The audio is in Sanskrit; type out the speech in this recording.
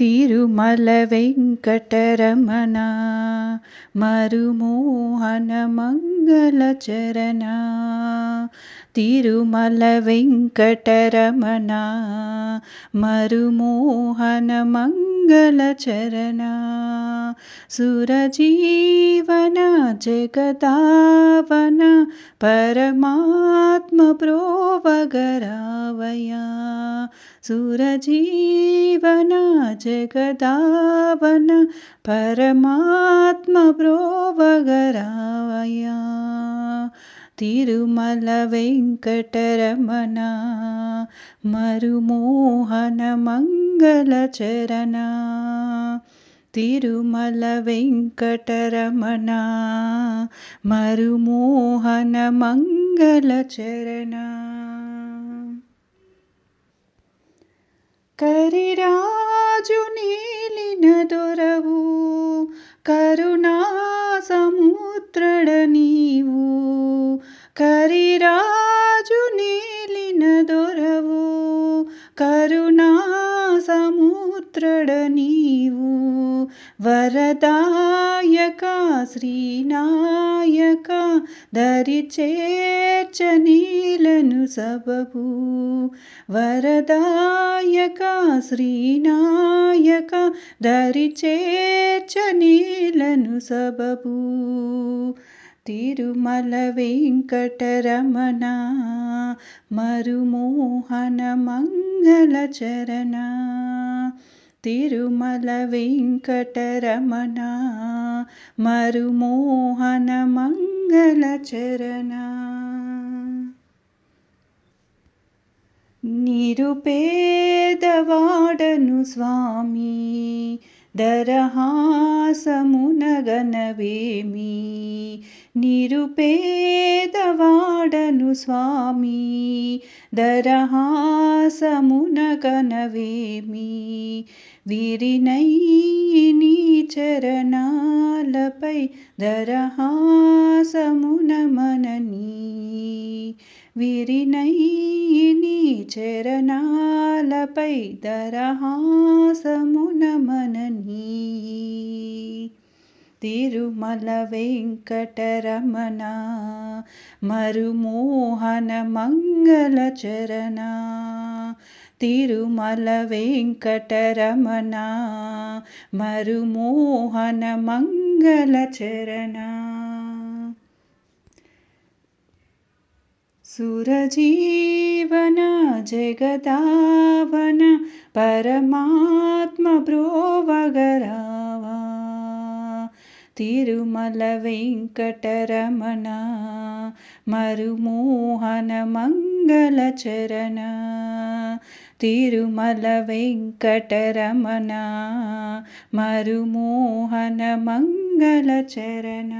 तिरुमलवेङ्कटरमणा मरुमोहनमङ्गलचरणा तिरुमलवेङ्कटरमणा मरुमोहनमङ्गलचरणा सुरजीवन जगदावन परमात्मप्रोवगरावया सुरजीवन जगदावन परमात्मप्रोवगरावया तिरुमलवेङ्कटरमणा मरुमोहनमङ्गलचरणा तिरुमलवेङ्कटरमणा मरुमोहनमङ्गलचरणा కరిరాజు నీలిన దొరవు కరుణ वरदायका श्रीनायका दरि वरदायका श्रीनायका दरिचेच तिरुमलवेङ्कटरमणा मरुमोहनमङ्गलचरणा। నీలను సబబు తిరుమల వెంకటరమణ మరుమోహన మంగళచరణ తిరుమల వెంకటరమణ మరుమోహన మంగళచరణ నిరుపేదవాడను స్వామి దరహాసమునగనవేమి నిరుపేదవాడను స్వామి దరహాసమునగనవేమి वीरि नैनि चरनालपै दरहा समुनमननी वीरि तिरुमल वेङ्कटरमना मरुमोहनमङ्गलचरना तिरुमल वेङ्कटरमणा मरुमोहन मङ्गलचरना सुर जीवन जगदावन परमात्मप्रो वगर తిరుమల వెంకటరమణ మరుమోహన మంగళచరణ తిరుమల వెంకటరమణ మరుమోహన మంగళచరణ